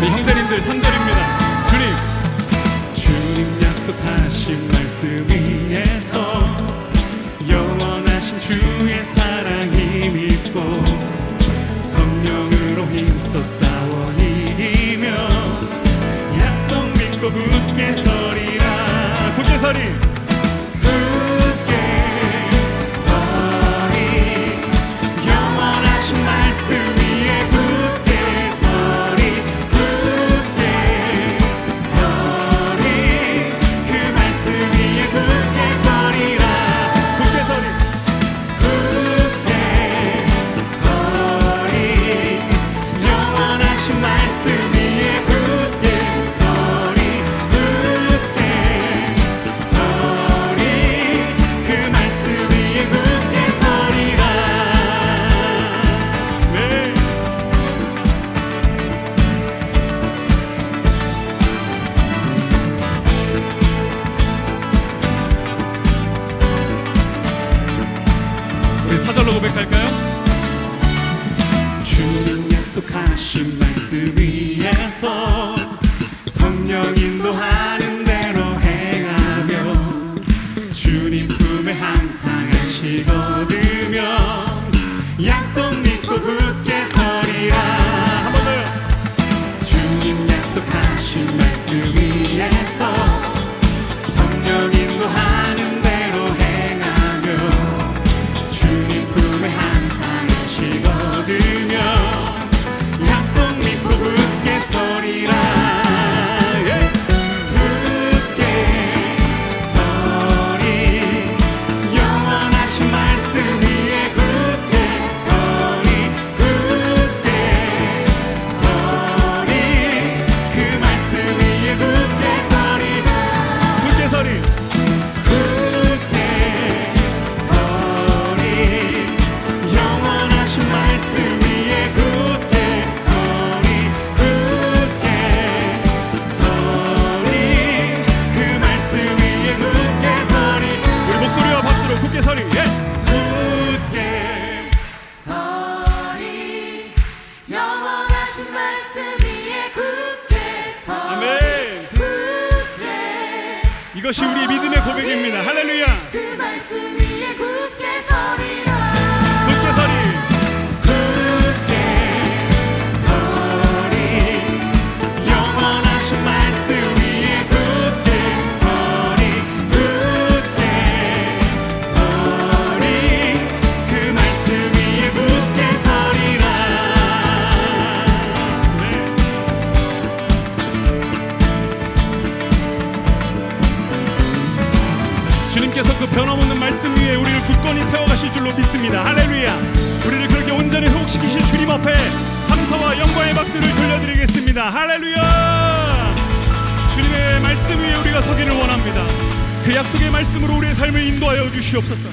우리 형제님들 3절입니다. 주님. 주님 약속하신 말씀 위에서 영원하신 주의 사랑 힘입고 성령으로 힘써 싸워 이기며 약속 믿고 굳게 서리라. 굳게 서리 고백할까요? 주님 약속하신 말씀 위 이것이 우리 믿음의 고백입니다. 할렐루야 변함없는 말씀 위에 우리를 굳건히 세워가실 줄로 믿습니다. 할렐루야. 우리를 그렇게 온전히 회복시키실 주님 앞에 감사와 영광의 박수를 돌려드리겠습니다. 할렐루야. 주님의 말씀 위에 우리가 서기를 원합니다. 그 약속의 말씀으로 우리의 삶을 인도하여 주시옵소서.